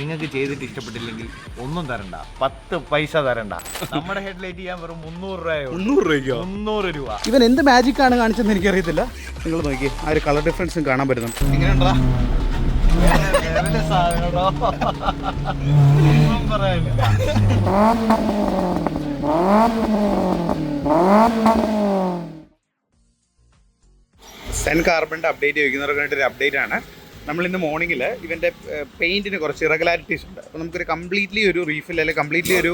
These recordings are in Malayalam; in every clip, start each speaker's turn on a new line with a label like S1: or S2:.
S1: നിങ്ങൾക്ക് ചെയ്തിട്ട് ഇഷ്ടപ്പെട്ടില്ലെങ്കിൽ ഒന്നും തരണ്ട. പത്ത് പൈസ തരണ്ട. നമ്മുടെ ഹെഡ്ലൈറ്റ് ചെയ്യാൻ വെറും മുന്നൂറ് രൂപയോ
S2: മുന്നൂറ് രൂപയ്ക്കോ?
S1: മുന്നൂറ് രൂപ.
S2: ഇവൻ എന്ത് മാജിക് ആണ് കാണിച്ചതെന്ന് എനിക്കറിയത്തില്ല. നിങ്ങൾ നോക്കി ആ ഒരു കളർ ഡിഫറൻസും കാണാൻ പറ്റുന്നുണ്ട്. എങ്ങനെയുണ്ടാ. സെൻ കാർബണിന്റെ അപ്ഡേറ്റ് ചോദിക്കുന്നവർക്ക് ഒരു അപ്ഡേറ്റ് ആണ്. നമ്മൾ ഇന്ന് മോർണിംഗിൽ ഇവന്റെ പെയിന്റിന് കുറച്ച് ഇറഗുലാരിറ്റീസ് ഉണ്ട്. അപ്പോൾ നമുക്കൊരു കംപ്ലീറ്റ്ലി ഒരു റീഫിൽ അല്ലെങ്കിൽ കംപ്ലീറ്റ്ലി ഒരു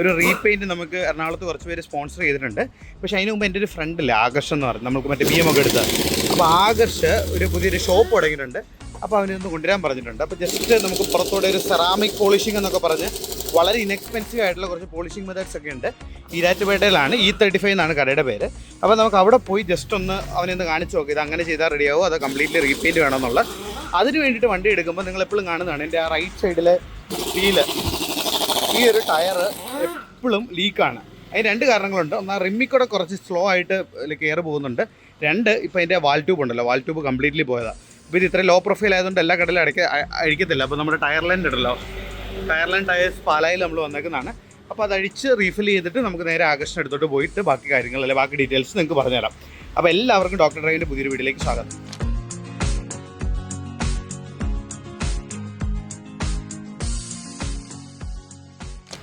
S2: ഒരു റീപെയിന്റ് നമുക്ക് എറണാകുളത്ത് കുറച്ച് പേര് സ്പോൺസർ ചെയ്തിട്ടുണ്ട്. പക്ഷേ അതിന് മുമ്പ് എന്റെ ഒരു ഫ്രണ്ടില്ല ആകർഷ് എന്ന് പറഞ്ഞു നമുക്ക് മറ്റേ ബി എം ഒക്കെ എടുത്ത്. അപ്പോൾ ആകർഷ് ഒരു പുതിയൊരു ഷോപ്പ് തുടങ്ങിയിട്ടുണ്ട്. അപ്പോൾ അവനൊന്ന് കൊണ്ടുവരാൻ പറഞ്ഞിട്ടുണ്ട്. അപ്പോൾ ജസ്റ്റ് നമുക്ക് പുറത്തോടെ ഒരു സെറാമിക് പോളിഷിംഗ് എന്നൊക്കെ പറഞ്ഞ് വളരെ ഇൻഎക്സ്പെൻസീവ് ആയിട്ടുള്ള കുറച്ച് പോളിഷിംഗ് മെത്തേഡ്സ് ഒക്കെ ഉണ്ട്. ഈരാറ്റുപേട്ടയിലാണ് ഇ തേർട്ടി ഫൈവ് എന്നാണ് കടയുടെ പേര്. അപ്പോൾ നമുക്ക് അവിടെ പോയി ജസ്റ്റ് ഒന്ന് അവനെ ഒന്ന് കാണിച്ചു നോക്കി. ഇത് അങ്ങനെ ചെയ്താൽ റെഡിയാവും അത് കംപ്ലീറ്റ്ലി റീപെയിന്റ് വേണമെന്നുള്ള അതിന് വേണ്ടിയിട്ട് വണ്ടി എടുക്കുമ്പോൾ നിങ്ങൾ എപ്പോഴും കാണുന്നതാണ് എന്റെ ആ റൈറ്റ് സൈഡിലെ വീൽ ഈ ഒരു ടയർ എപ്പോഴും ലീക്കാണ് അതിന് രണ്ട് കാരണങ്ങളുണ്ട്. ഒന്ന് ആ റിമ്മിക്കൂടെ കുറച്ച് സ്ലോ ആയിട്ട് കയറി പോകുന്നുണ്ട്. രണ്ട് ഇപ്പോൾ അതിന്റെ വാൾ ട്യൂബ് ഉണ്ടല്ലോ. വാൾ ട്യൂബ് കംപ്ലീറ്റ്ലി പോയതാണ് ഇപ്പോൾ ഇത് ഇത്ര ലോ പ്രൊഫൈൽ ആയതുകൊണ്ട് എല്ലാ കടലും അടയ്ക്ക അഴിക്കത്തില്ല. അപ്പോൾ നമ്മുടെ ടയർ ലൈൻ ഉണ്ടല്ലോ ടയർ ലൈൻ ടയേഴ്സ് പാലായിൽ നമ്മൾ വന്നേക്കുന്നതാണ്. അപ്പോൾ അഴിച്ച് റീഫിൽ ചെയ്തിട്ട് നമുക്ക് നേരെ ആകർഷണം എടുത്തോട്ട് പോയിട്ട് ബാക്കി കാര്യങ്ങൾ അല്ലെങ്കിൽ ബാക്കി ഡീറ്റെയിൽസ് നിങ്ങൾക്ക് പറഞ്ഞുതരാം. അപ്പോൾ എല്ലാവർക്കും ഡോക്ടർ ഡ്രൈവിന്റെ പുതിയൊരു വീഡിയോയിലേക്ക് സ്വാഗതം.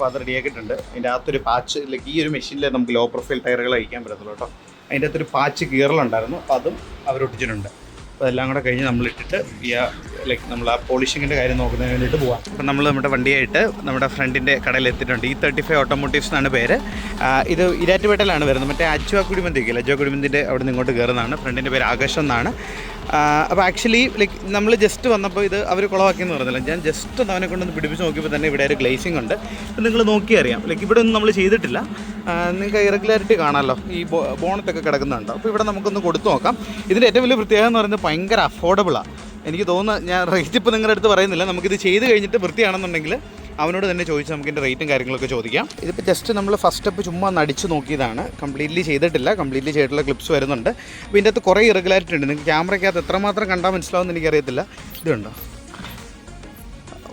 S2: അപ്പോൾ അത് റെഡിയാക്കിയിട്ടുണ്ട് അതിന്റെ അകത്തൊരു പാച്ച് ലൈക്ക് ഈ ഒരു മെഷീനിൽ നമുക്ക് ലോ പ്രൊഫൈൽ ടയറുകൾ അഴിക്കാൻ പറ്റത്തുള്ളൂ കേട്ടോ. അതിന്റെ അകത്തൊരു പാച്ച് കീറലുണ്ടായിരുന്നു. അപ്പോൾ അതും അവരൊട്ടിച്ചിട്ടുണ്ട് അപ്പോൾ അതെല്ലാം കൂടെ കഴിഞ്ഞ് നമ്മൾ ഇട്ടിട്ട് ഈ ലൈക്ക് നമ്മൾ ആ പോളിഷിങ്ങിന്റെ കാര്യം നോക്കുന്നതിന് വേണ്ടിയിട്ട് പോവാം. അപ്പം നമ്മൾ നമ്മുടെ വണ്ടിയായിട്ട് നമ്മുടെ ഫ്രണ്ടിന്റെ കടയിൽ എത്തിയിട്ടുണ്ട്. ഈ തേർട്ടി ഫൈവ് ഓട്ടോമോട്ടീവ്സ് എന്നാണ് പേര്. ഇത് ഇരാറ്റുപേട്ടയിലാണ് വരുന്നത്. മറ്റേ അജ്വാ കുടിമന്തി അജ്വാ അജ്വ കുടിമന്തിന്റെ അവിടെ നിന്ന് ഇങ്ങോട്ട് കയറുന്നതാണ്. ഫ്രണ്ടിന്റെ പേര് ആകാശം എന്നാണ്. അപ്പോൾ ആക്ച്വലി ലൈക്ക് നമ്മൾ ജസ്റ്റ് വന്നപ്പോൾ ഇത് അവർ കുളവാക്കിയെന്ന് പറഞ്ഞില്ല. ഞാൻ ജസ്റ്റ് ഒന്ന് അവനെ കൊണ്ടൊന്ന് പിടിപ്പിച്ച് നോക്കിയപ്പോൾ തന്നെ ഇവിടെ ഒരു ഗ്ലേസിംഗ് ഉണ്ട്. അപ്പോൾ നിങ്ങൾ നോക്കി അറിയാം. ലൈക്ക് ഇവിടെ ഒന്നും നമ്മൾ ചെയ്തിട്ടില്ല. നിങ്ങൾക്ക് ഇറഗുലാരിറ്റി കാണാമല്ലോ ഈ ബോ- ബോണറ്റൊക്കെ കിടക്കുന്നുണ്ട്. അപ്പോൾ ഇവിടെ നമുക്കൊന്ന് കൊടുത്തു നോക്കാം. ഇതിന്റെ ഏറ്റവും വലിയ പ്രത്യേകത എന്ന് പറയുന്നത് ഭയങ്കര അഫോർഡബിളാണ് എനിക്ക് തോന്നുന്നു ഞാൻ റേറ്റ് ഇപ്പോൾ നിങ്ങളുടെ അടുത്ത് പറയുന്നില്ല. നമുക്കിത് ചെയ്ത് കഴിഞ്ഞിട്ട് വൃത്തിയാണെന്നുണ്ടെങ്കിൽ അവനോട് തന്നെ ചോദിച്ച് നമുക്ക് ഇതിന്റെ റേറ്റും കാര്യങ്ങളൊക്കെ ചോദിക്കാം. ഇതിപ്പോൾ ജസ്റ്റ് നമ്മൾ ഫസ്റ്റ് സ്റ്റെപ്പ് ചുമ്മാ നടിച്ച് നോക്കിയതാണ്. കംപ്ലീറ്റ്ലി ചെയ്തിട്ടില്ല. കംപ്ലീറ്റ്ലി ചെയ്തിട്ടുള്ള ക്ലിപ്സ് വരുന്നുണ്ട്. അപ്പോൾ ഇതിന്റെ അകത്ത് കുറേ ഇറഗുലാരിറ്റി ഉണ്ട്. നിങ്ങൾക്ക് ക്യാമറയ്ക്കകത്ത് എത്രമാത്രം കണ്ടാൽ മനസ്സിലാവുമെന്ന് എനിക്കറിയത്തില്ല. ഇതുണ്ടോ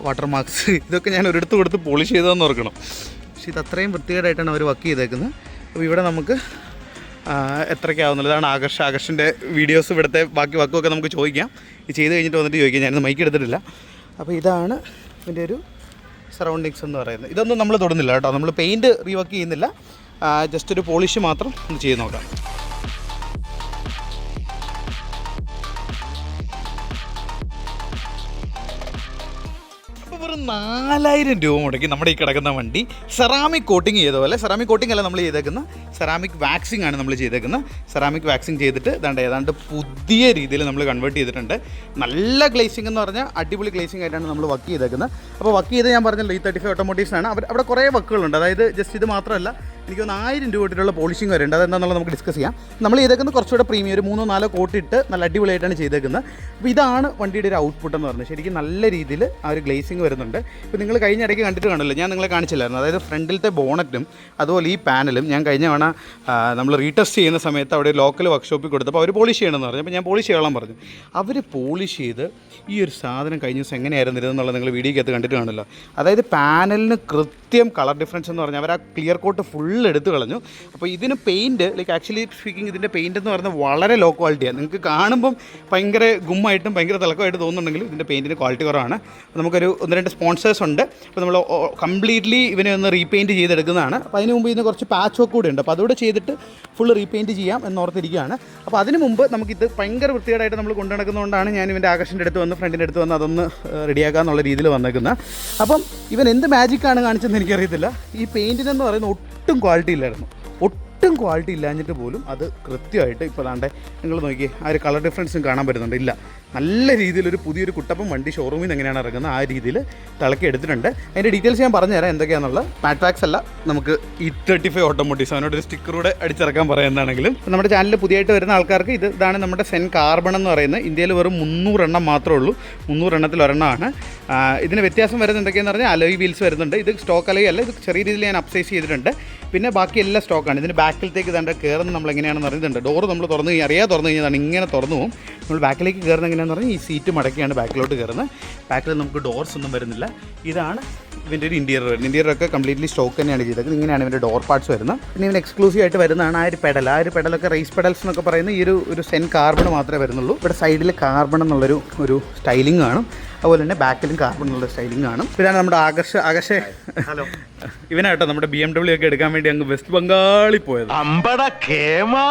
S2: വാട്ടർ മാർക്സ് ഇതൊക്കെ ഞാൻ ഒരിടത്ത് കൊടുത്ത് പോളിഷ് ചെയ്തതെന്ന് ഓർക്കണം. പക്ഷേ ഇത് അത്രയും വൃത്തികേടായിട്ടാണ് അവർ വർക്ക് ചെയ്തേക്കുന്നത്. അപ്പോൾ ഇവിടെ നമുക്ക് എത്രയ്ക്കാവുന്നുള്ളൂ. ഇതാണ് ആകർഷ ആകർഷിന്റെ വീഡിയോസ് ഇവിടുത്തെ ബാക്കി വർക്കൊക്കെ നമുക്ക് ചോദിക്കാം. ഇത് ചെയ്ത് കഴിഞ്ഞിട്ട് വന്നിട്ട് ചോദിക്കാം. ഞാനിത് മൈക്ക് എടുത്തിട്ടില്ല. അപ്പോൾ ഇതാണ് ഇതിന്റെ ഒരു സറൗണ്ടിങ്സ് എന്ന് പറയുന്നത്. ഇതൊന്നും നമ്മൾ തൊടുന്നില്ല കേട്ടോ. നമ്മൾ പെയിന്റ് റീവർക്ക് ചെയ്യുന്നില്ല. ജസ്റ്റ് ഒരു പോളിഷ് മാത്രം ചെയ്ത് നോക്കാം. നാലായിരം രൂപ മുടക്കി നമ്മുടെ ഈ കിടക്കുന്ന വണ്ടി സെറാമിക് കോട്ടിങ് ചെയ്ത പോലെ സെറാമിക് കോട്ടിംഗ് അല്ല നമ്മൾ ചെയ്തേക്കുന്ന? സെറാമിക് വാക്സിംഗ് ആണ് നമ്മൾ ചെയ്തേക്കുന്നത് സെറാമിക് വാക്സിംഗ് ചെയ്തിട്ട് ഇതാണ്ട് ഏതാണ്ട് പുതിയ രീതിയിൽ നമ്മൾ കൺവേർട്ട് ചെയ്തിട്ടുണ്ട്. നല്ല ഗ്ലേസിംഗ് എന്ന് പറഞ്ഞാൽ അടിപൊളി ഗ്ലേസിംഗ് ആയിട്ടാണ് നമ്മൾ വർക്ക് ചെയ്തേക്കുന്നത് അപ്പോൾ വർക്ക് ചെയ്ത് ഞാൻ പറഞ്ഞല്ലോ ഈ തേർട്ടി ഫൈവ് ഓട്ടോമോട്ടീവ്സ് ആണ്. അവർ അവിടെ കുറേ വർക്കുകളുണ്ട് അതായത് ജസ്റ്റ് ഇത് മാത്രമല്ല എനിക്ക് ഒന്ന് ആയിരം രൂപ തൊട്ടുള്ള പോളിഷിംഗ് വരെ ഉണ്ട് അതെന്താണെന്നുള്ളത് നമുക്ക് ഡിസ്കസ് ചെയ്യാം. നമ്മൾ ചെയ്തേക്കുന്നത് കുറച്ചുകൂടെ പ്രീമിയം ഒരു മൂന്നോ നാലോ കോട്ടിട്ട് നല്ല അടിപൊളിയായിട്ടാണ് ചെയ്തേക്കുന്നത്. അപ്പോൾ ഇതാണ് വണ്ടിയുടെ ഒരു ഔട്ട്പുട്ട് എന്ന് പറഞ്ഞത്. ശരിക്കും നല്ല രീതിയിൽ ആ ഒരു ഗ്ലേസിംഗ് വരുന്നുണ്ട്. ഇപ്പോൾ നിങ്ങൾ കഴിഞ്ഞ ഇടയ്ക്ക് കണ്ടിട്ട് കാണില്ല ഞാൻ നിങ്ങളെ കാണിച്ചില്ലായിരുന്നു. അതായത് ഫ്രണ്ടിലത്തെ ബോണറ്റും അതുപോലെ ഈ പാനലും ഞാൻ കഴിഞ്ഞ തവണ നമ്മൾ റീടെസ്റ്റ് ചെയ്യുന്ന സമയത്ത് അവിടെ ലോക്കൽ വർക്ക്ഷോപ്പിൽ കൊടുത്തപ്പോൾ അവർ പോളിഷ് ചെയ്യണമെന്ന് പറഞ്ഞു. അപ്പോൾ ഞാൻ പോളിഷ് ചെയ്യണം പറഞ്ഞു. അവർ പോളിഷ് ചെയ്ത് ഈ ഒരു സാധനം കഴിഞ്ഞ ദിവസം എങ്ങനെയായിരുന്നു ഇതെന്നുള്ളത് നിങ്ങൾ വീഡിയോക്കകത്ത് കണ്ടിട്ട് കാണുമല്ലോ. അതായത് പാനലിന് കൃത്യം കളർ ഡിഫറൻസ് എന്ന് പറഞ്ഞാൽ അവർ ആ ക്ലിയർ കോട്ട് ഫുൾ എടുത്ത് കളഞ്ഞു അപ്പോൾ ഇതിന് പെയിന്റ് ലൈക്ക് ആക്ച്വലി സ്പീക്കിംഗ് ഇതിന്റെ പെയിന്റ് എന്ന് പറയുന്നത് വളരെ ലോ ക്വാളിറ്റിയാണ് നിങ്ങൾക്ക് കാണുമ്പം ഭയങ്കര ഗുമ്മായിട്ടും ഭയങ്കര തിളക്കമായിട്ട് തോന്നുന്നുണ്ടെങ്കിൽ ഇതിന്റെ പെയിന്റിന് ക്വാളിറ്റി കുറവാണ്. അപ്പോൾ നമുക്കൊരു ഒന്ന് രണ്ട് സ്പോൺസേഴ്സ് ഉണ്ട്. അപ്പോൾ നമ്മൾ കംപ്ലീറ്റ്ലി ഇവനെ ഒന്ന് റീപെയിന്റ് ചെയ്തെടുക്കുന്നതാണ്. അപ്പോൾ അതിന് മുമ്പ് ഇതിന് കുറച്ച് പാച്ച് വർക്ക് കൂടെ ഉണ്ട്. അപ്പോൾ അതുകൂടെ ചെയ്തിട്ട് ഫുൾ റീപെയിന്റ് ചെയ്യാം എന്നോർത്തിരിക്കുകയാണ്. അപ്പോൾ അതിന് മുമ്പ് നമുക്കിത് ഭയങ്കര വൃത്തികേടായിട്ട് നമ്മൾ കൊണ്ടു നടക്കുന്നതുകൊണ്ടാണ് ഞാൻ ഇവന്റെ ആകർഷന്റെ അടുത്ത് വന്ന് ഫ്രണ്ടിന്റെ അടുത്ത് വന്ന് അതൊന്ന് റെഡിയാക്കാന്നുള്ള രീതിയിൽ വന്നേക്കുന്നത്. അപ്പം ഇവൻ എന്ത് മാജിക്കാണ് കാണിച്ചതെന്ന് എനിക്കറിയത്തില്ല. ഈ പെയിന്റിനെന്ന് പറയുന്നത് ഒട്ടും ക്വാളിറ്റി ഇല്ലായിരുന്നു. ഒട്ടും ക്വാളിറ്റി ഇല്ലാഞ്ഞിട്ട് പോലും അത് കൃത്യമായിട്ട് ഇപ്പോൾ അതാണ്ട് നിങ്ങൾ നോക്കി ആ ഒരു കളർ ഡിഫറൻസും കാണാൻ പറ്റുന്നുണ്ട്. ഇല്ല. നല്ല രീതിയിലൊരു പുതിയൊരു കുട്ടപ്പം വണ്ടി ഷോറൂമിൽ നിന്ന് എങ്ങനെയാണ് ഇറങ്ങുന്നത് ആ രീതിയിൽ തിളക്കി എടുത്തിട്ടുണ്ട്. അതിന്റെ ഡീറ്റെയിൽസ് ഞാൻ പറഞ്ഞുതരാം എന്തൊക്കെയാണെന്നുള്ളത് മാറ്റ് പാക്സ് അല്ല നമുക്ക് ഇ തേർട്ടി ഫൈവ് ഓട്ടോമോട്ടീവ്സ് അവനോട് ഒരു സ്റ്റിക്കറൂടെ അടിച്ചിറക്കാൻ പറയുന്നതാണെങ്കിലും. നമ്മുടെ ചാനലിൽ പുതിയതായിട്ട് വരുന്ന ആൾക്കാർക്ക് ഇത് ഇതാണ് നമ്മുടെ സെൻ കാർബൺ എന്ന് പറയുന്നത്. ഇന്ത്യയിൽ വെറും മുന്നൂറെണ്ണം മാത്രമേ ഉള്ളൂ. മുന്നൂറെണ്ണത്തിൽ ഒരെണ്ണമാണ്. ഇതിന് വ്യത്യാസം വരുന്നത് എന്തൊക്കെയാണെന്ന് പറഞ്ഞാൽ അലോയ് വീൽസ് വരുന്നുണ്ട്. ഇത് സ്റ്റോക്ക് അലോയ് അല്ല ഇത് ചെറിയ രീതിയിൽ ഞാൻ അപ്സൈസ് ചെയ്തിട്ടുണ്ട്. പിന്നെ ബാക്കി എല്ലാ സ്റ്റോക്കാണ്. ബാക്ക് ബാക്കിലത്തേക്ക് തന്നെ കയറുന്ന നമ്മൾ എങ്ങനെയാണെന്ന് അറിയുന്നുണ്ട് ഡോറ് നമ്മൾ തുറന്നു കഴിഞ്ഞാൽ അറിയാതെ തുറന്നു കഴിഞ്ഞാൽ ഇങ്ങനെ തുറന്നു പോകും നമ്മൾ ബാക്കിലേക്ക് കയറുന്ന എങ്ങനെയാണെന്ന് പറഞ്ഞാൽ ഈ സീറ്റ് മടക്കിയാണ് ബാക്കിലോട്ട് കയറുന്നത് ബാക്കിൽ നമുക്ക് ഡോർസ് ഒന്നും വരുന്നില്ല. ഇതാണ് ഇതിന്റെ ഒരു ഇന്റീരിയർ വരുന്നത് ഇന്റീരിയർ ഒക്കെ കംപ്ലീറ്റ്ലി സ്റ്റോക്ക് തന്നെയാണ് ചെയ്തത്. ഇങ്ങനെയാണ് ഇതിന്റെ ഡോർ പാർട്സ് വരുന്നത്. പിന്നെ ഇവൻ എക്സ്ക്ലൂസീവ് ആയിട്ട് വരുന്നതാണ് ആ ഒരു പെഡൽ ആ ഒരു പെഡലൊക്കെ റേസ് പെഡൽസ് എന്നൊക്കെ പറയുന്ന ഈ ഒരു ഒരു സെൻ കാർബൺ മാത്രമേ വരുന്നുള്ളൂ. ഇവിടെ സൈഡിൽ കാർബൺ എന്നുള്ളൊരു ഒരു സ്റ്റൈലിംഗ് കാണും. അതുപോലെ തന്നെ ബാക്കിലും കാർബൺ എന്നുള്ള സ്റ്റൈലിംഗ് കാണും. പിന്നെ നമ്മുടെ ആകർഷ ആകർഷ
S1: ഹലോ
S2: ഇവനാട്ടോ നമ്മുടെ ബി എം ഡബ്ല്യു ഒക്കെ എടുക്കാൻ വേണ്ടി അങ്ങ് വെസ്റ്റ് ബംഗാളിൽ പോയത്.
S1: അമ്പട കേമാ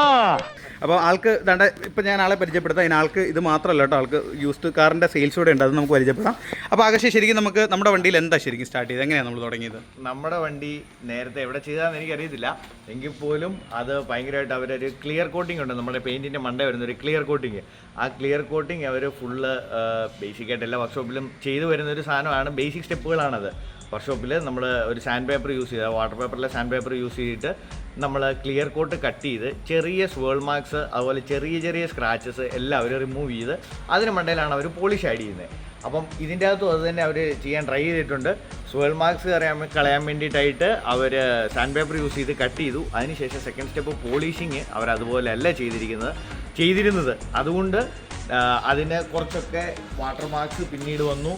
S2: അപ്പോൾ ആൾക്ക് ദാണ്ട ഇപ്പം ഞാൻ ആളെ പരിചയപ്പെടുത്താം. അതിന് ആൾക്ക് ഇത് മാത്രമല്ല കേട്ടോ ആൾക്ക് യൂസ്ഡ് കാറിന്റെ സെയിൽസ് കൂടെ ഉണ്ട് അത് നമുക്ക് പരിചയപ്പെടാം അപ്പോൾ ആകർഷ ശരിക്കും നമുക്ക് നമ്മുടെ വണ്ടിയിൽ എന്താ ശരിക്കും സ്റ്റാർട്ട് ചെയ്ത് എങ്ങനെയാണ് നമ്മൾ തുടങ്ങിയത്?
S1: നമ്മുടെ വണ്ടി നേരത്തെ എവിടെ ചെയ്താന്ന് എനിക്കറിയത്തില്ല. എങ്കിൽ പോലും അത് ഭയങ്കരമായിട്ട് അവരൊരു ക്ലിയർ കോട്ടിംഗ് ഉണ്ട്. നമ്മുടെ പെയിന്റിന്റെ മണ്ട വരുന്ന ഒരു ക്ലിയർ കോട്ടിങ് ആ ക്ലിയർ കോട്ടിങ് അവർ ഫുള്ള് ബേസിക്കായിട്ട് എല്ലാ വർക്ക്ഷോപ്പിലും ചെയ്തു വരുന്ന ഒരു സാധനമാണ് ബേസിക് സ്റ്റെപ്പുകളാണത് വർക്ക്ഷോപ്പിൽ നമ്മൾ ഒരു സാൻഡ് പേപ്പർ യൂസ് ചെയ്ത് വാട്ടർ പേപ്പറിലെ സാൻഡ് പേപ്പർ യൂസ് ചെയ്തിട്ട് നമ്മൾ ക്ലിയർ കോട്ട് കട്ട് ചെയ്ത് ചെറിയ സ്വേൾ മാർക്സ് അതുപോലെ ചെറിയ ചെറിയ സ്ക്രാച്ചസ് എല്ലാം അവർ റിമൂവ് ചെയ്ത് അതിന് മണ്ടയിലാണ് അവർ പോളിഷ് ആഡ് ചെയ്യുന്നത് അപ്പം ഇതിന്റെ അകത്തും അത് തന്നെ അവർ ചെയ്യാൻ ട്രൈ ചെയ്തിട്ടുണ്ട്. സ്വേൾ മാർക്സ് അറിയാൻ കളയാൻ വേണ്ടിയിട്ടായിട്ട് അവർ സാൻഡ് പേപ്പർ യൂസ് ചെയ്ത് കട്ട് ചെയ്തു. അതിനുശേഷം സെക്കൻഡ് സ്റ്റെപ്പ് പോളിഷിങ് അവർ അതുപോലെ അല്ല ചെയ്തിരിക്കുന്നത്. ചെയ്തിരുന്നത്. അതുകൊണ്ട് അതിന് കുറച്ചൊക്കെ വാട്ടർ മാർക്സ് പിന്നീട് വന്നു.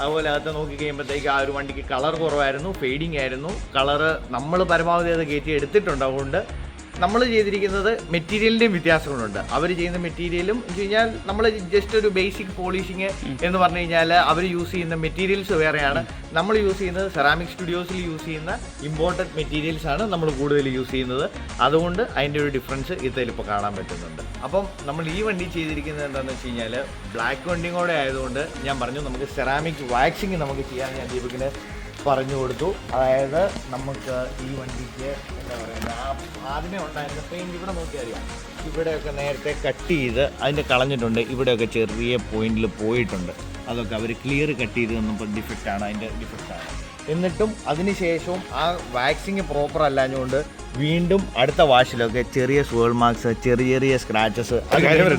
S1: അതുപോലെ അകത്ത് നോക്കി കഴിയുമ്പോഴത്തേക്ക് ആ ഒരു വണ്ടിക്ക് കളർ കുറവായിരുന്നു ഫെയ്ഡിങ് ആയിരുന്നു. കളറ് നമ്മൾ പരമാവധി അത് കയറ്റി എടുത്തിട്ടുണ്ട്. അതുകൊണ്ട് നമ്മൾ ചെയ്തിരിക്കുന്നത് മെറ്റീരിയലിന്റെയും വ്യത്യാസങ്ങളുണ്ട്. അവർ ചെയ്യുന്ന മെറ്റീരിയലും എന്ന് കഴിഞ്ഞാൽ നമ്മൾ ജസ്റ്റ് ഒരു ബേസിക് പോളിഷിങ് എന്ന് പറഞ്ഞു കഴിഞ്ഞാൽ അവർ യൂസ് ചെയ്യുന്ന മെറ്റീരിയൽസ് വേറെയാണ്. നമ്മൾ യൂസ് ചെയ്യുന്നത് സെറാമിക് സ്റ്റുഡിയോസിൽ യൂസ് ചെയ്യുന്ന ഇമ്പോർട്ടന്റ് മെറ്റീരിയൽസ് ആണ് നമ്മൾ കൂടുതൽ യൂസ് ചെയ്യുന്നത്. അതുകൊണ്ട് അതിന്റെ ഒരു ഡിഫറൻസ് ഇതിൽ ഇപ്പോൾ കാണാൻ പറ്റുന്നുണ്ട്. അപ്പം നമ്മൾ ഈ വണ്ടി ചെയ്തിരിക്കുന്നത് എന്താണെന്ന് വെച്ച് കഴിഞ്ഞാൽ ബ്ലാക്ക് വണ്ടിയും കൂടെ ആയതുകൊണ്ട് ഞാൻ പറഞ്ഞു നമുക്ക് സെറാമിക് വാക്സിങ് നമുക്ക് ചെയ്യാൻ ഞാൻ ദീപകിന്. പറഞ്ഞു കൊടുത്തു. അതായത് നമുക്ക് ഈ വണ്ടിക്ക് എന്താ പറയുക ആദ്യമേ ഉണ്ടായിരുന്ന പെയിന്റ് ഇവിടെ നോക്കിയാൽ അറിയാം ഇവിടെയൊക്കെ നേരത്തെ കട്ട് ചെയ്ത് അതിന്റെ കളഞ്ഞിട്ടുണ്ട്. ഇവിടെയൊക്കെ ചെറിയ പോയിന്റിൽ പോയിട്ടുണ്ട്. അതൊക്കെ അവർ ക്ലിയർ കട്ട് ചെയ്ത് തന്നപ്പോൾ ഡിഫക്റ്റാണ് അതിന്റെ ഡിഫക്റ്റാണ് എന്നിട്ടും അതിനുശേഷവും ആ വാക്സിങ് പ്രോപ്പർ അല്ലാഞ്ഞുകൊണ്ട് വീണ്ടും അടുത്ത വാഷിലൊക്കെ ചെറിയ സോൾ മാർക്സ് ചെറിയ ചെറിയ സ്ക്രാച്ചസ്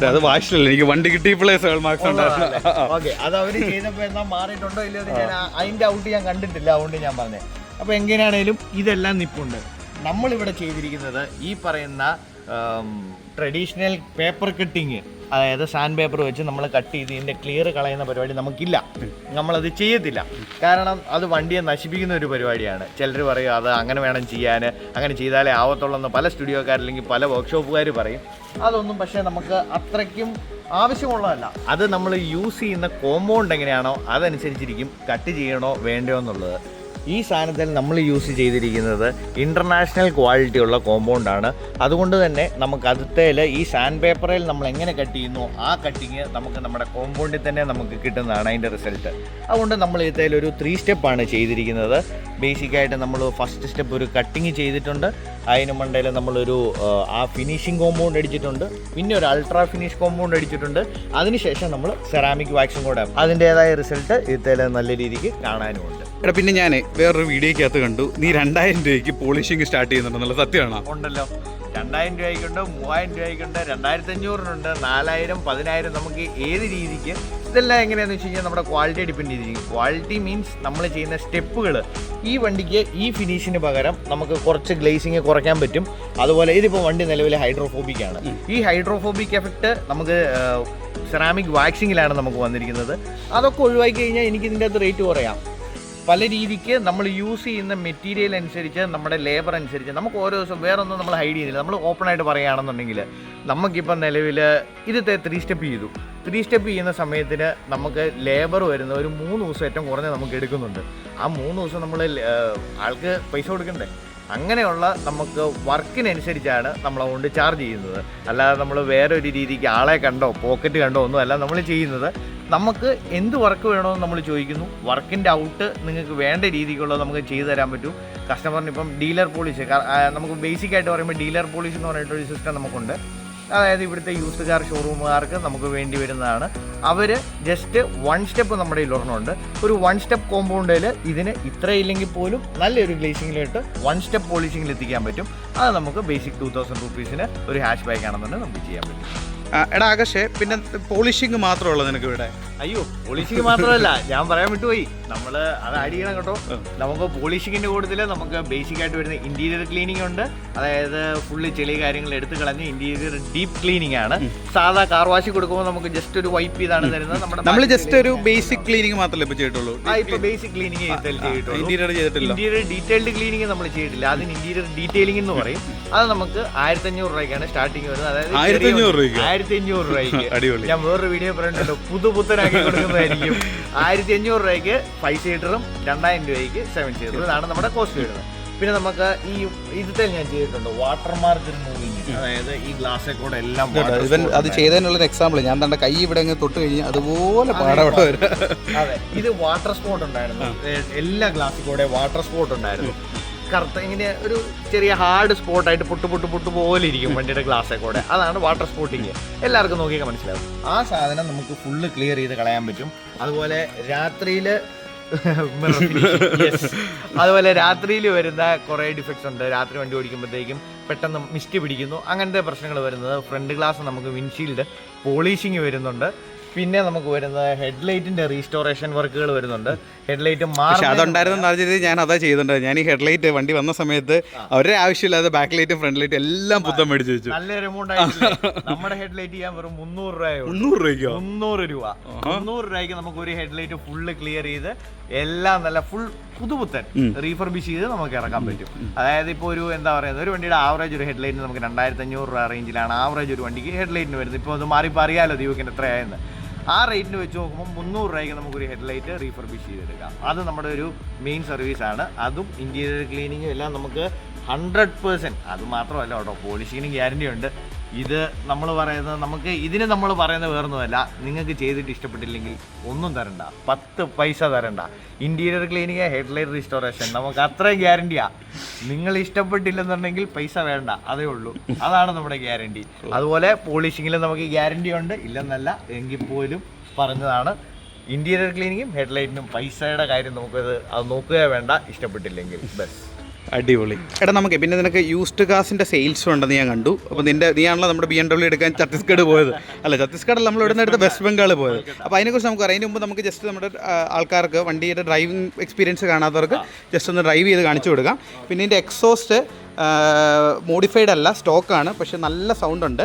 S2: അത് വാഷിലല്ല എനിക്ക് വണ്ടി കിട്ടിയപ്പോഴേ സോൾ മാർക്സ്
S1: ഓക്കെ അത് അവർ ചെയ്തപ്പോൾ എന്നാ മാറിയിട്ടുണ്ടോ ഇല്ലയോ ഞാൻ അതിന്റെ ഔട്ട് ഞാൻ കണ്ടിട്ടില്ല അതുകൊണ്ട് ഞാൻ പറഞ്ഞത് അപ്പോൾ എങ്ങനെയാണേലും ഇതെല്ലാം നിപ്പുണ്ട്. നമ്മളിവിടെ ചെയ്തിരിക്കുന്നത് ഈ പറയുന്ന ട്രഡീഷണൽ പേപ്പർ കട്ടിങ് അതായത് സാൻഡ് പേപ്പർ വെച്ച് നമ്മൾ കട്ട് ചെയ്ത് ഇതിന്റെ ക്ലിയർ കളയുന്ന പരിപാടി നമുക്കില്ല. നമ്മളത് ചെയ്യത്തില്ല. കാരണം അത് വണ്ടിയെ നശിപ്പിക്കുന്ന ഒരു പരിപാടിയാണ്. ചിലർ പറയും അത് അങ്ങനെ വേണം ചെയ്യാൻ അങ്ങനെ ചെയ്താലേ ആവത്തുള്ളെന്ന് പല സ്റ്റുഡിയോക്കാരില്ലെങ്കിൽ പല വർക്ക്ഷോപ്പുകാർ പറയും. അതൊന്നും പക്ഷേ നമുക്ക് അത്രയ്ക്കും ആവശ്യമുള്ളതല്ല. അത് നമ്മൾ യൂസ് ചെയ്യുന്ന കോമ്പൗണ്ട് എങ്ങനെയാണോ അതനുസരിച്ചിരിക്കും കട്ട് ചെയ്യണോ വേണ്ടയോ എന്നുള്ളത്. ഈ സാധനത്തിൽ നമ്മൾ യൂസ് ചെയ്തിരിക്കുന്നത് ഇന്റർനാഷണൽ ക്വാളിറ്റി ഉള്ള കോമ്പൗണ്ടാണ് അതുകൊണ്ട് തന്നെ നമുക്ക് അതിൽ ഈ സാൻഡ് പേപ്പറിൽ നമ്മൾ എങ്ങനെ കട്ട് ചെയ്യുന്നു ആ കട്ടിങ് നമുക്ക് നമ്മുടെ കോമ്പൗണ്ടിൽ തന്നെ നമുക്ക് കിട്ടുന്നതാണ് അതിന്റെ റിസൾട്ട് അതുകൊണ്ട് നമ്മൾ ഇതിൽ ഒരു ത്രീ സ്റ്റെപ്പാണ് ചെയ്തിരിക്കുന്നത്. ബേസിക്കായിട്ട് നമ്മൾ ഫസ്റ്റ് സ്റ്റെപ്പ് ഒരു കട്ടിങ് ചെയ്തിട്ടുണ്ട്. അതിന് മണ്ടയിൽ നമ്മളൊരു ആ, ഫിനിഷിംഗ് കോമ്പൗണ്ട് അടിച്ചിട്ടുണ്ട്. പിന്നെ ഒരു അൾട്രാ ഫിനിഷ് കോമ്പൗണ്ട് അടിച്ചിട്ടുണ്ട്. അതിനുശേഷം നമ്മൾ സെറാമിക് വാക്സും കൂടെ അതിന്റേതായ റിസൾട്ട് ഇതിൽ നല്ല രീതിക്ക് കാണാനുമുണ്ട്.
S2: എടാ പിന്നെ ഞാൻ വേറൊരു വീഡിയോക്കകത്ത് കണ്ടു. നീ രണ്ടായിരം രൂപയ്ക്ക് പോളിഷിങ് സ്റ്റാർട്ട് ചെയ്യുന്നുണ്ടെന്നുള്ള സത്യമാണോ?
S1: ഉണ്ടല്ലോ. രണ്ടായിരം രൂപയ്ക്കുണ്ട് മൂവായിരം രൂപയ്ക്കുണ്ട് രണ്ടായിരത്തി അഞ്ഞൂറിനുണ്ട് നാലായിരം പതിനായിരം നമുക്ക് ഏത് രീതിക്ക് ഇതെല്ലാം എങ്ങനെയാണെന്ന് വെച്ച് കഴിഞ്ഞാൽ നമ്മുടെ ക്വാളിറ്റി ഡിപ്പെൻഡ് ചെയ്തിരിക്കും. ക്വാളിറ്റി മീൻസ് നമ്മൾ ചെയ്യുന്ന സ്റ്റെപ്പുകൾ ഈ വണ്ടിക്ക് ഈ ഫിനിഷിന് പകരം നമുക്ക് കുറച്ച് ഗ്ലേസിങ് കുറയ്ക്കാൻ പറ്റും. അതുപോലെ ഇതിപ്പോൾ വണ്ടി നിലവിൽ ഹൈഡ്രോഫോബിക് ആണ്. ഈ ഹൈഡ്രോഫോബിക് എഫക്റ്റ് നമുക്ക് സെറാമിക് വാക്സിങ്ങിലാണ് നമുക്ക് വന്നിരിക്കുന്നത്. അതൊക്കെ ഒഴിവാക്കി കഴിഞ്ഞാൽ എനിക്ക് ഇതിന്റെ അകത്ത് റേറ്റ് കുറയാം. പല രീതിക്ക് നമ്മൾ യൂസ് ചെയ്യുന്ന മെറ്റീരിയൽ അനുസരിച്ച് നമ്മുടെ ലേബർ അനുസരിച്ച് നമുക്ക് ഓരോ ദിവസം വേറെ ഒന്നും നമ്മൾ ഹൈഡ് ചെയ്യുന്നില്ല. നമ്മൾ ഓപ്പൺ ആയിട്ട് പറയുകയാണെന്നുണ്ടെങ്കിൽ നമുക്കിപ്പം നിലവിൽ ഇത് ത്രീ സ്റ്റെപ്പ് ചെയ്തു. ത്രീ സ്റ്റെപ്പ് ചെയ്യുന്ന സമയത്തിന് നമുക്ക് ലേബർ വരുന്ന ഒരു മൂന്ന് ദിവസം ഏറ്റവും കുറഞ്ഞ് നമുക്ക് എടുക്കുന്നുണ്ട്. ആ മൂന്ന് ദിവസം നമ്മൾ ആൾക്ക് പൈസ കൊടുക്കണ്ടേ? അങ്ങനെയുള്ള നമുക്ക് വർക്കിനനുസരിച്ചാണ് നമ്മൾ അതുകൊണ്ട് ചാർജ് ചെയ്യുന്നത്. അല്ലാതെ നമ്മൾ വേറെ ഒരു രീതിക്ക് ആളെ കണ്ടോ പോക്കറ്റ് കണ്ടോ ഒന്നും അല്ല നമ്മൾ ചെയ്യുന്നത്. നമുക്ക് എന്ത് വർക്ക് വേണമെന്ന് നമ്മൾ ചോദിക്കുന്നു. വർക്കിന്റെ ഔട്ട് നിങ്ങൾക്ക് വേണ്ട രീതിക്കുള്ളത് നമുക്ക് ചെയ്തു തരാൻ പറ്റും. കസ്റ്റമറിന് ഇപ്പം ഡീലർ പോളിസി നമുക്ക് ബേസിക് ആയിട്ട് പറയുമ്പോൾ ഡീലർ പോളിസി എന്ന് പറഞ്ഞിട്ടൊരു സിസ്റ്റം നമുക്കുണ്ട്. അതായത് ഇവിടുത്തെ യൂസ്ഡ് കാർ ഷോറൂമുകാർക്ക് നമുക്ക് വേണ്ടി വരുന്നതാണ്. അവർ ജസ്റ്റ് വൺ സ്റ്റെപ്പ് നമ്മുടെ കയ്യിൽ ഒരെണ്ണമുണ്ട് ഒരു വൺ സ്റ്റെപ്പ് കോമ്പൗണ്ടിൽ ഇതിന് ഇത്ര ഇല്ലെങ്കിൽ പോലും നല്ലൊരു ഗ്ലേസിങ്ങിലിട്ട് വൺ സ്റ്റെപ്പ് പോളിഷിങ്ങിൽ എത്തിക്കാൻ പറ്റും. അത് നമുക്ക് ബേസിക് ടു തൗസൻഡ് റുപ്പീസിന് ഒരു ഹാഷ് ബാക്ക് ആണെന്നുണ്ടെങ്കിൽ നമുക്ക് ചെയ്യാൻ പറ്റും.
S2: എടാ ആകാശേ പിന്നെ പോളിഷിങ് മാത്രമുള്ളത് നിനക്ക് ഇവിടെ
S1: അയ്യോ പോളിഷിങ് മാത്രമല്ല ഞാൻ പറയാൻ വിട്ടുപോയി. നമ്മൾ അത് ആഡ് ചെയ്യണം കേട്ടോ. നമുക്ക് പോളിഷിങ്ങിന്റെ കൂടുതൽ നമുക്ക് ബേസിക് ആയിട്ട് വരുന്ന ഇന്റീരിയർ ക്ലീനിങ് ഉണ്ട്. അതായത് ഫുള്ള് ചെളി കാര്യങ്ങൾ എടുത്തു കളഞ്ഞ് ഇന്റീരിയർ ഡീപ്പ് ക്ലീനിങ് ആണ്. സാധാ കാർ വാഷി കൊടുക്കുമ്പോൾ നമുക്ക് ജസ്റ്റ് ഒരു വൈപ്പ് ചെയ്താണ് തരുന്നത്. നമ്മുടെ
S2: നമ്മൾ ജസ്റ്റ് ഒരു ബേസിക് ക്ലീനിങ് മാത്രമേ ഇപ്പോൾ ചെയ്തിട്ടുള്ളൂ?
S1: ആ ഇപ്പൊ ബേസിക് ക്ലീനിങ് ചെയ്തിട്ടുള്ളൂ.
S2: ഇന്റീരിയർ ചെയ്തിട്ടില്ല.
S1: ഇന്റീരിയർ ഡീറ്റെയിൽഡ് ക്ലീനിങ് നമ്മൾ ചെയ്തിട്ടില്ല. അതിന് ഇന്റീരിയർ ഡീറ്റെയിലിംഗ് എന്ന് പറയും. അത് നമുക്ക് ആയിരത്തി അഞ്ഞൂറ് രൂപയ്ക്കാണ് സ്റ്റാർട്ടിങ് വരുന്നത്. അതായത്
S2: 1500 രൂപയ്ക്ക്?
S1: ആയിരത്തി അഞ്ഞൂറ് രൂപയ്ക്ക് ഞാൻ വേറൊരു വീഡിയോ പറയുന്നുണ്ടല്ലോ പുതുപുത്തനാക്കി കൊടുക്കുന്നതായിരിക്കും. ആയിരത്തി അഞ്ഞൂറ് രൂപയ്ക്ക് ഫൈവ് സീറ്ററും രണ്ടായിരം രൂപയ്ക്ക് സെവൻ സീറ്ററും ഇതാണ് നമ്മുടെ കോസ്റ്റ് വരുന്നത്. പിന്നെ നമുക്ക് ഈ ഇതിൽ ഞാൻ ചെയ്തിട്ടുണ്ട് വാട്ടർ മാർക്ക് റിമൂവിങ് അതായത് ഈ ഗ്ലാസ്സിൽ കൂടെ എല്ലാം
S2: ഇവൻ അത് ചെയ്തതിനുള്ള ഒരു എക്സാമ്പിൾ ഞാൻ തന്റെ കൈ ഇവിടെ അങ്ങ് തൊട്ട് കഴിഞ്ഞ് അതുപോലെ പാടവിടെ
S1: അതെ ഇത് വാട്ടർ സ്പോട്ട് ഉണ്ടായിരുന്നു. എല്ലാ ഗ്ലാസ്സിൽ കൂടെ വാട്ടർ സ്പോട്ട് ഉണ്ടായിരുന്നു. കറുത്ത ഇങ്ങനെ ഒരു ചെറിയ ഹാർഡ് സ്പോട്ടായിട്ട് പൊട്ട് പൊട്ട് പൊട്ട് പോലെ ഇരിക്കും വണ്ടിയുടെ ഗ്ലാസ്സിൽ കൂടെ. അതാണ് വാട്ടർ സ്പോട്ടിങ് എല്ലാവർക്കും നോക്കിയാൽ മനസ്സിലാവും. ആ സാധനം നമുക്ക് ഫുള്ള് ക്ലിയർ ചെയ്ത് കളയാൻ പറ്റും. അതുപോലെ രാത്രിയിൽ അതുപോലെ രാത്രിയിൽ വരുന്ന കുറേ ഡിഫക്ട്സ് ഉണ്ട്. രാത്രി വണ്ടി ഓടിക്കുമ്പോഴത്തേക്കും പെട്ടെന്ന് മിസ്റ്റ് പിടിക്കുന്നു. അങ്ങനത്തെ പ്രശ്നങ്ങൾ വരുന്നത് ഫ്രണ്ട് ഗ്ലാസ് നമുക്ക് വിൻഷീൽഡ് പോളിഷിങ് വരുന്നുണ്ട്. പിന്നെ നമുക്ക് വരുന്നത് ഹെഡ്ലൈറ്റിന്റെ റീസ്റ്റോറേഷൻ വർക്കുകൾ വരുന്നുണ്ട്. ഹെഡ്ലൈറ്റ്
S2: ലൈറ്റ്
S1: മാറി
S2: അതുണ്ടായിരുന്നു ഞാൻ അതാ ചെയ്തിട്ടുണ്ട് ഞാൻ ഈ ഹെഡ്ലൈറ്റ് വണ്ടി വന്ന സമയത്ത് അവരെ ആവശ്യമില്ലാതെ ബാക്ക് ലൈറ്റും ഫ്രണ്ട് ലൈറ്റും എല്ലാം പുത്തം മേടിച്ച് വെച്ചു.
S1: നല്ലൊരു എമൗണ്ട് നമ്മുടെ ഹെഡ്ലൈറ്റ് ചെയ്യാൻ വെറും മുന്നൂറ് രൂപയോ
S2: മുന്നൂറ് രൂപയ്ക്കോ?
S1: മുന്നൂറ് രൂപ. മുന്നൂറ് രൂപയ്ക്ക് നമുക്ക് ഒരു ഹെഡ്ലൈറ്റ് ഫുള്ള് ക്ലിയർ ചെയ്ത് എല്ലാം നല്ല ഫുൾ പുതുപുത്തൻ റീഫർബിഷ് ചെയ്ത് നമുക്ക് ഇറക്കാൻ പറ്റും. അതായത് ഇപ്പോൾ ഒരു എന്താ പറയുന്നത് ഒരു വണ്ടിയുടെ ആവറേജ് ഒരു ഹെഡ്ലൈറ്റിന് നമുക്ക് രണ്ടായിരത്തി അഞ്ഞൂറ് രൂപ റേഞ്ചിലാണ് ആവറേജ് ഒരു വണ്ടിക്ക് ഹെഡ്ലൈറ്റിന് വരുന്നത്. ഇപ്പോൾ അത് മാറിപ്പോൾ അറിയാലോ ദീപക്കിന് എത്രയായെന്ന്. ആ റേറ്റിന് വെച്ച് നോക്കുമ്പോൾ മുന്നൂറ് രൂപയ്ക്ക് നമുക്കൊരു ഹെഡ്ലൈറ്റ് റീഫർബിഷ് ചെയ്തെടുക്കാം. അത് നമ്മുടെ ഒരു മെയിൻ സർവീസ് ആണ്. അതും ഇന്റീരിയർ ക്ലീനിങ്ങും എല്ലാം നമുക്ക് ഹൺഡ്രഡ് പേഴ്സന്റ് അത് മാത്രമല്ല കേട്ടോ പോളിഷിങ്ങിന് ഗ്യാരണ്ടി ഉണ്ട്. ഇത് നമ്മൾ പറയുന്നത് നമുക്ക് ഇതിന് നമ്മൾ പറയുന്നത് വേറൊന്നുമല്ല. നിങ്ങൾക്ക് ചെയ്തിട്ട് ഇഷ്ടപ്പെട്ടില്ലെങ്കിൽ ഒന്നും തരണ്ട. പത്ത് പൈസ തരണ്ട. Interior cleaning head light restoration നമുക്ക് അത്രയും ഗ്യാരണ്ടിയാ നിങ്ങൾ ഇഷ്ടപ്പെട്ടില്ലെന്നുണ്ടെങ്കിൽ പൈസ വേണ്ട. അതേ ഉള്ളൂ. അതാണ് നമ്മുടെ ഗ്യാരണ്ടി അതുപോലെ പോളിഷിങ്ങിൽ നമുക്ക് ഗ്യാരണ്ടി ഉണ്ട്. ഇല്ലെന്നല്ല എങ്കിൽ പോലും പറഞ്ഞതാണ്. ഇന്റീരിയർ ക്ലീനിങ്ങും ഹെഡ്ലൈറ്റിനും പൈസയുടെ കാര്യം നമുക്കത് അത് നോക്കുക വേണ്ട. ഇഷ്ടപ്പെട്ടില്ലെങ്കിൽ. ബസ്
S2: അടിപൊളി. എടാ നമുക്ക് പിന്നെ നിനക്ക് യൂസ്ഡ് കാസിന്റെ സെയിൽസ് ഉണ്ടെന്ന് ഞാൻ കണ്ടു. അപ്പോൾ നിന്റെ നീ നീയാണല്ലോ നമ്മുടെ ബി എം ഡബ്ല്യൂ എടുക്കാൻ ഛത്തീസ്ഗഡ് പോയത്. അല്ല ഛത്തീസ്ഗഡ് നമ്മൾ ഇവിടെ എടുത്ത് വെസ്റ്റ് ബംഗാൾ പോയത്. അപ്പോൾ അതിനെക്കുറിച്ച് നമുക്ക് അതിന് മുമ്പ് നമുക്ക് ജസ്റ്റ് നമ്മുടെ ആൾക്കാർക്ക് വണ്ടിയുടെ ഡ്രൈവിംഗ് എക്സ്പീരിയൻസ് കാണാത്തവർക്ക് ജസ്റ്റ് ഒന്ന് ഡ്രൈവ് ചെയ്ത് കാണിച്ചു കൊടുക്കാം. പിന്നെ ഇതിന്റെ എക്സോസ്റ്റ് മോഡിഫൈഡ് അല്ല സ്റ്റോക്കാണ് പക്ഷെ നല്ല സൗണ്ട് ഉണ്ട്.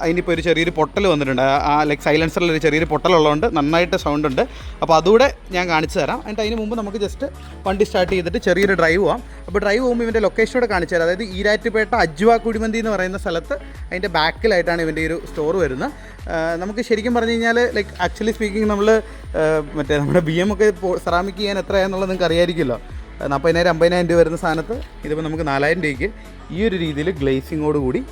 S2: അതിനിപ്പോൾ ഒരു ചെറിയൊരു പൊട്ടൽ വന്നിട്ടുണ്ട്. ആ- ലൈക്ക് സൈലൻസറിൽ ഒരു ചെറിയൊരു പൊട്ടലുള്ളതുകൊണ്ട് നന്നായിട്ട് സൗണ്ട് ഉണ്ട്. അപ്പോൾ അതുകൂടെ ഞാൻ കാണിച്ചു തരാം. എന്നിട്ട് അതിന് മുമ്പ് നമുക്ക് ജസ്റ്റ് വണ്ടി സ്റ്റാർട്ട് ചെയ്തിട്ട് ചെറിയൊരു ഡ്രൈവ് പോവാം. അപ്പോൾ ഡ്രൈവ് പോകുമ്പോൾ ഇവന്റെ ലൊക്കേഷൻ കൂടെ കാണിച്ചു തരാം. അതായത് ഈരാറ്റുപേട്ട അജ്വ കുഴിമന്തി എന്ന് പറയുന്ന സ്ഥലത്ത് അതിന്റെ ബാക്കിലായിട്ടാണ് ഇവന്റെ ഒരു സ്റ്റോർ വരുന്നത്. നമുക്ക് ശരിക്കും പറഞ്ഞു കഴിഞ്ഞാൽ ലൈക്ക് ആക്ച്വലി സ്പീക്കിംഗ് നമ്മൾ മറ്റേ നമ്മുടെ ബി എം ഒക്കെ സെറാമിക് ചെയ്യാൻ എത്രയാണെന്നുള്ളത് നിങ്ങൾക്ക് അറിയായിരിക്കുമല്ലോ. നാൽപ്പതിനായിരം അമ്പതിനായിരം രൂപ വരുന്ന സാധനത്ത് ഇതിപ്പോൾ നമുക്ക് നാലായിരം രൂപയ്ക്ക് ഈ ഒരു രീതിയിൽ ഗ്ലേസിങ്ങോട് കൂടി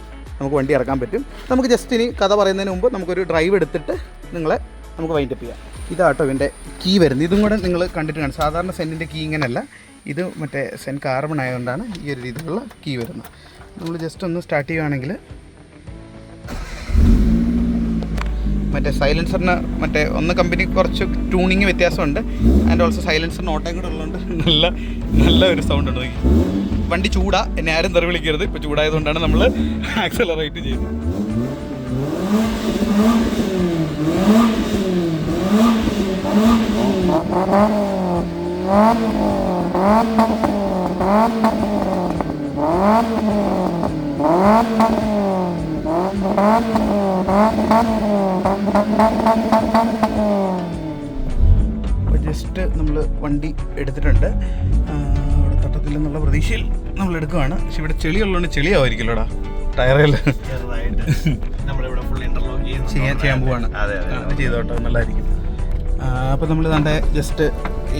S2: നമുക്ക് വണ്ടി ഇറക്കാൻ പറ്റും. നമുക്ക് ജസ്റ്റ് ഇനി കഥ പറയുന്നതിന് മുമ്പ് നമുക്കൊരു ഡ്രൈവ് എടുത്തിട്ട് നിങ്ങളെ നമുക്ക് വൈൻഡപ്പ് ചെയ്യാം. ഇതാട്ടോ ഇതിന്റെ കീ വരുന്നത്. ഇതും കൂടെ നിങ്ങൾ കണ്ടിട്ട് കാണും. സാധാരണ സെന്റിന്റെ കീ ഇങ്ങനെയല്ല. ഇത് മറ്റേ സെൻ കാർബൺ ആയതുകൊണ്ടാണ് ഈ ഒരു രീതിയിലുള്ള കീ വരുന്നത്. നമ്മൾ ജസ്റ്റ് ഒന്ന് സ്റ്റാർട്ട് ചെയ്യുകയാണെങ്കിൽ മറ്റേ സൈലൻസറിന് മറ്റേ ഒന്ന് കമ്പനി കുറച്ച് ട്യൂണിങ് വ്യത്യാസമുണ്ട്. ആൻഡ് ഓൾസോ സൈലൻസറിന് ഓട്ടയും കൂടെ ഉള്ളതുകൊണ്ട് നല്ല നല്ല ഒരു സൗണ്ട് ഉണ്ട്. വണ്ടി ചൂടാ എന്നെ ആരും തെറി വിളിക്കരുത് ഇപ്പോൾ ചൂടായതുകൊണ്ടാണ് നമ്മൾ ആക്സലറേറ്റ് ചെയ്യുന്നത്. ജസ്റ്റ് നമ്മൾ വണ്ടി എടുത്തിട്ടുണ്ട്. അവിടെ പ്രതീക്ഷയിൽ നമ്മൾ എടുക്കുവാണ് പക്ഷെ ഇവിടെ ചെളി ഉള്ളതുകൊണ്ട് ചെളിയാവായിരിക്കുമല്ലോടാ ടയറിൽ ചെയ്യാൻ ചെയ്യാൻ പോവാണ്.
S1: അതെ അതെ
S2: അത്. ചെയ്തോട്ടോ നല്ലതായിരിക്കും. അപ്പോൾ നമ്മൾ തന്റെ ജസ്റ്റ്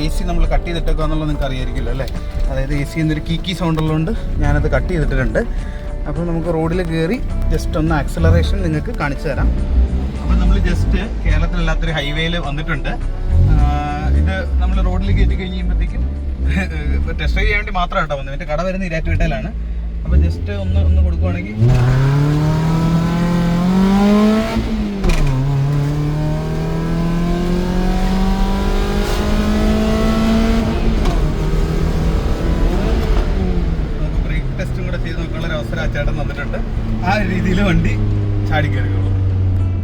S2: എ സി നമ്മൾ കട്ട് ചെയ്തിട്ടൊക്കെ എന്നുള്ളത് നിങ്ങൾക്ക് അറിയായിരിക്കില്ല അല്ലേ? അതായത് എ സി എന്നൊരു കീക്കി സൗണ്ട് ഉള്ളതുകൊണ്ട് ഞാനത് കട്ട് ചെയ്തിട്ടുണ്ട് അപ്പോൾ നമുക്ക് റോഡിൽ കയറി ജസ്റ്റ് ഒന്ന് ആക്സലറേഷൻ നിങ്ങൾക്ക് കാണിച്ചു തരാം. അപ്പോൾ നമ്മൾ ജസ്റ്റ് കേരളത്തിലല്ലാത്തൊരു ഹൈവേയിൽ വന്നിട്ടുണ്ട്. ഇത് നമ്മൾ റോഡിൽ കയറ്റി കഴിഞ്ഞ് കഴിയുമ്പോഴത്തേക്കും ടെസ്റ്റ് ചെയ്യാൻ വേണ്ടി മാത്രം കേട്ടോ വന്നത് എന്റെ കട വരുന്ന ഇരാറ്റുപേട്ടയിലാണ് അപ്പോൾ ജസ്റ്റ് ഒന്ന് ഒന്ന് കൊടുക്കുവാണെങ്കിൽ രീതിയിൽ വണ്ടി ചാടി കയറുകയുള്ളൂ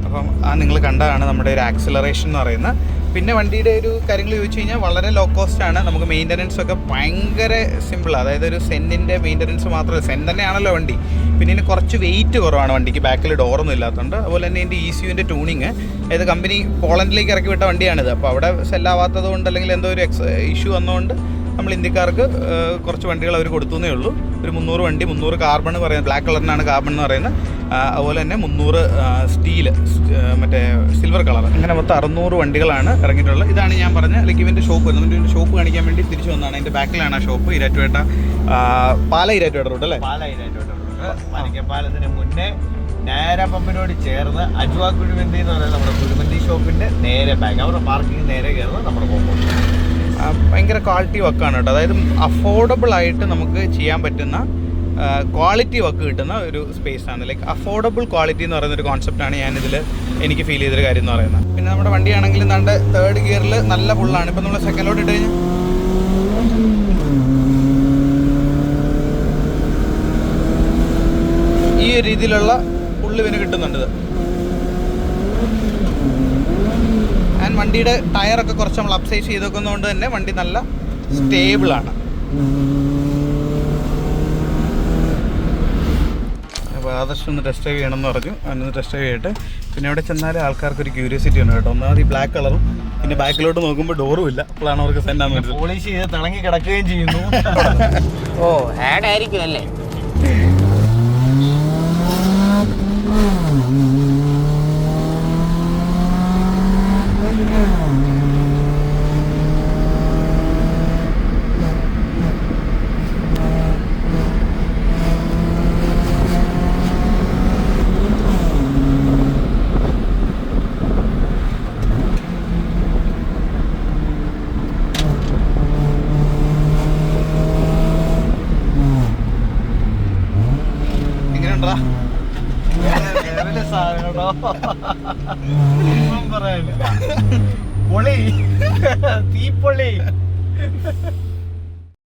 S2: അപ്പം ആ നിങ്ങൾ കണ്ടതാണ് നമ്മുടെ ഒരു ആക്സിലറേഷൻ എന്ന് പറയുന്ന പിന്നെ വണ്ടിയുടെ ഒരു കാര്യങ്ങൾ ചോദിച്ചു കഴിഞ്ഞാൽ വളരെ ലോ കോസ്റ്റ് ആണ്. നമുക്ക് മെയിന്റനൻസ് ഒക്കെ ഭയങ്കര സിമ്പിൾ അതായത് ഒരു സെന്റിന്റെ മെയിന്റനൻസ് മാത്രമല്ല. സെൻ തന്നെയാണല്ലോ വണ്ടി. പിന്നെ ഇതിന് കുറച്ച് വെയിറ്റ് കുറവാണ് വണ്ടിക്ക്. ബാക്കിൽ ഡോറൊന്നും ഇല്ലാത്തതുകൊണ്ട് അതുപോലെ തന്നെ ഇതിന്റെ ഇ സിയുവിന്റെ ട്യൂണിങ് അതായത് കമ്പനി പോളണ്ടിലേക്ക് ഇറക്കി വിട്ട വണ്ടിയാണിത്. അപ്പോൾ അവിടെ സെല്ലാവാത്തത് കൊണ്ട് അല്ലെങ്കിൽ എന്തോ ഒരു എക്സ് ഇഷ്യൂ വന്നതുകൊണ്ട് നമ്മൾ ഇന്ത്യക്കാർക്ക് കുറച്ച് വണ്ടികൾ അവർ കൊടുത്തുന്നേ ഉള്ളൂ. ഒരു മുന്നൂറ് വണ്ടി മുന്നൂറ് കാർബൺ എന്ന് പറയുന്നത് ബ്ലാക്ക് കളറിനാണ് കാർബൺ എന്ന് പറയുന്നത് അതുപോലെ തന്നെ മുന്നൂറ് സ്റ്റീൽ മറ്റേ സിൽവർ കളർ അങ്ങനെ മൊത്തം അറുന്നൂറ് വണ്ടികളാണ് ഇറങ്ങിയിട്ടുള്ളത്. ഇതാണ് ഞാൻ പറഞ്ഞ ലൈക്ക് ഇവന്റെ ഷോപ്പ് വരുന്നത്. ഷോപ്പ് കാണിക്കാൻ വേണ്ടി തിരിച്ചു വന്നതാണ്. അതിന്റെ ബാക്കിലാണ് ആ ഷോപ്പ് ഇരാറ്റുപേട്ട പാല ഇരാറ്റുപേട്ട റോഡ് അല്ലേ?
S1: പാല പാലത്തിന് മുന്നേ നേരെ പമ്പിനോട് ചേർന്ന് അജുവ കുഴിമന്തി എന്ന് പറയുന്നത് നമ്മുടെ കുഴിമന്തി ഷോപ്പിന്റെ നേരെ ബാക്ക് അവരുടെ പാർക്കിംഗ് നേരെ കയറുന്നത് നമ്മുടെ കോമ്പൗണ്ട്
S2: ഭയങ്കര ക്വാളിറ്റി വർക്കാണ് കേട്ടോ. അതായത് അഫോർഡബിൾ ആയിട്ട് നമുക്ക് ചെയ്യാൻ പറ്റുന്ന ക്വാളിറ്റി വർക്ക് കിട്ടുന്ന ഒരു സ്പേസ് ആണ്. ലൈക്ക് അഫോർഡബിൾ ക്വാളിറ്റി എന്ന് പറയുന്ന ഒരു കോൺസെപ്റ്റാണ് ഞാനിതിൽ എനിക്ക് ഫീൽ ചെയ്തൊരു കാര്യം എന്ന് പറയുന്നത്. പിന്നെ നമ്മുടെ വണ്ടിയാണെങ്കിൽ എന്താണ്ട് തേർഡ് ഗിയറിൽ നല്ല ഫുള്ളാണ് ഇപ്പം നമ്മൾ സെക്കൻഡിലോട്ട് ഇട്ട് കഴിഞ്ഞാൽ ഈ രീതിയിലുള്ള പുള്ളി ഇവന് കിട്ടുന്നുണ്ട് വണ്ടിയുടെ ടയറൊക്കെ കുറച്ച് നമ്മൾ അപ്സൈസ് ചെയ്തേക്കുന്നതുകൊണ്ട് തന്നെ വണ്ടി നല്ല സ്റ്റേബിൾ ആണ്. അപ്പോൾ ആദർശ് ഒന്ന് ടെസ്റ്റ് ഡ്രൈവ് ചെയ്യണമെന്ന് പറഞ്ഞു. അവനൊന്ന് ടെസ്റ്റ് ഡ്രൈവ് ചെയ്യട്ടെ പിന്നെ അവിടെ ചെന്നാൽ ആൾക്കാർക്ക് ഒരു ക്യൂരിയോസിറ്റി ഉണ്ട് കേട്ടോ. ഒന്നാമത് ഈ ബ്ലാക്ക് കളറും പിന്നെ ബാക്കിലോട്ട് നോക്കുമ്പോൾ ഡോറും ഇല്ല. അപ്പോഴാണ് അവർക്ക് സെൻഡ് ആണ്
S1: പോളിഷ് ചെയ്ത് തിളങ്ങി കിടക്കുകയും ചെയ്യുന്നു.
S3: ഓ ആഡ് ആയിരിക്കും അല്ലേ?